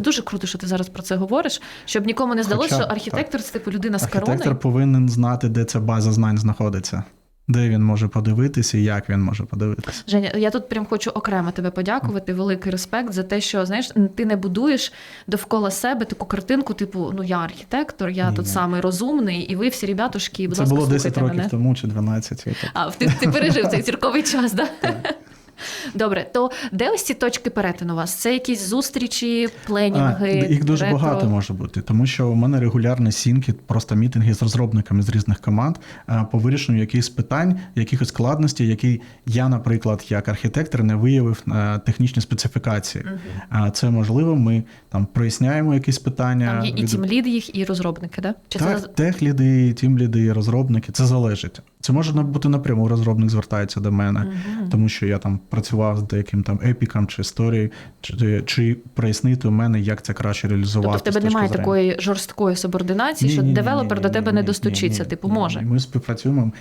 Дуже круто, що ти зараз про це говориш, щоб нікому не здалося, Хоча, що архітектор це типу людина з Архітектор короною. повинен знати, де ця база знань знаходиться, де він може подивитися і як він може подивитися. Женя, я тут прям хочу окремо тебе подякувати. Великий респект за те, що знаєш, ти не будуєш довкола себе таку картинку, типу, ну я архітектор, я Ні, тут ні. самий розумний, і ви всі ребятушки, будь Це ласка, було 10 років мене. тому чи 12. і так. А, ти, ти пережив цей цірковий час, да? Добре, то де ось ці точки перетину у вас? Це якісь зустрічі, пленінги? А, їх дуже ретро? багато може бути, тому що у мене регулярні сінки, просто мітинги з розробниками з різних команд по вирішенню якихось питань, якихось складностей, які я, наприклад, як архітектор, не виявив на технічні специфікації. А це можливо, ми там проясняємо якісь питання. Там є і від- тімлід їх, і розробники, да? Чи так, це техліди, тімліди, і розробники. Це залежить. Це може бути напряму. Розробник звертається до мене, Мгм. тому що я там працював з деяким там епіком чи історією, чи, чи прояснити у мене, як це краще реалізувати. Тобто в тебе немає зрення. такої жорсткої субординації, що Ні-ні-ні, девелопер до тебе ні-ні-ні, не достучиться, ні-ні, типу, ні-ні. може. Ми співпрацюємо.